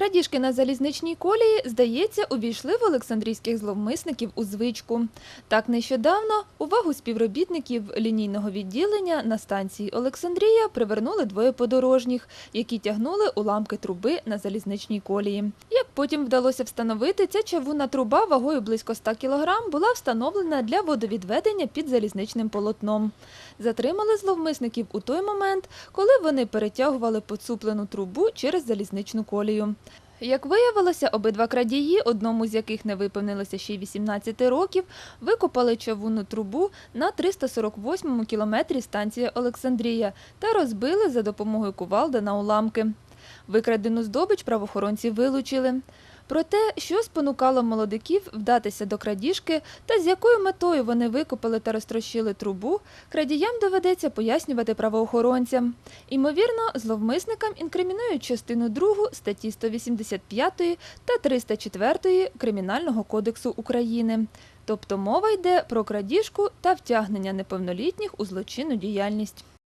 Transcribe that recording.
Крадіжки на залізничній колії, здається, увійшли в олександрійських зловмисників у звичку. Так нещодавно увагу співробітників лінійного відділення на станції Олександрія привернули двоє подорожніх, які тягнули уламки труби на залізничній колії. Як потім вдалося встановити, ця чавунна труба вагою близько 100 кг була встановлена для водовідведення під залізничним полотном. Затримали зловмисників у той момент, коли вони перетягували поцуплену трубу через залізничну колію. Як виявилося, обидва крадії, одному з яких не виповнилося ще й 18 років, викопали чавунну трубу на 348-му кілометрі станції Олександрія та розбили за допомогою кувалди на уламки. Викрадену здобич правоохоронці вилучили. Про те, що спонукало молодиків вдатися до крадіжки та з якою метою вони викопали та розтрощили трубу, крадіям доведеться пояснювати правоохоронцям. Імовірно, зловмисникам інкримінують частину 2 статті 185 та 304 Кримінального кодексу України. Тобто мова йде про крадіжку та втягнення неповнолітніх у злочинну діяльність.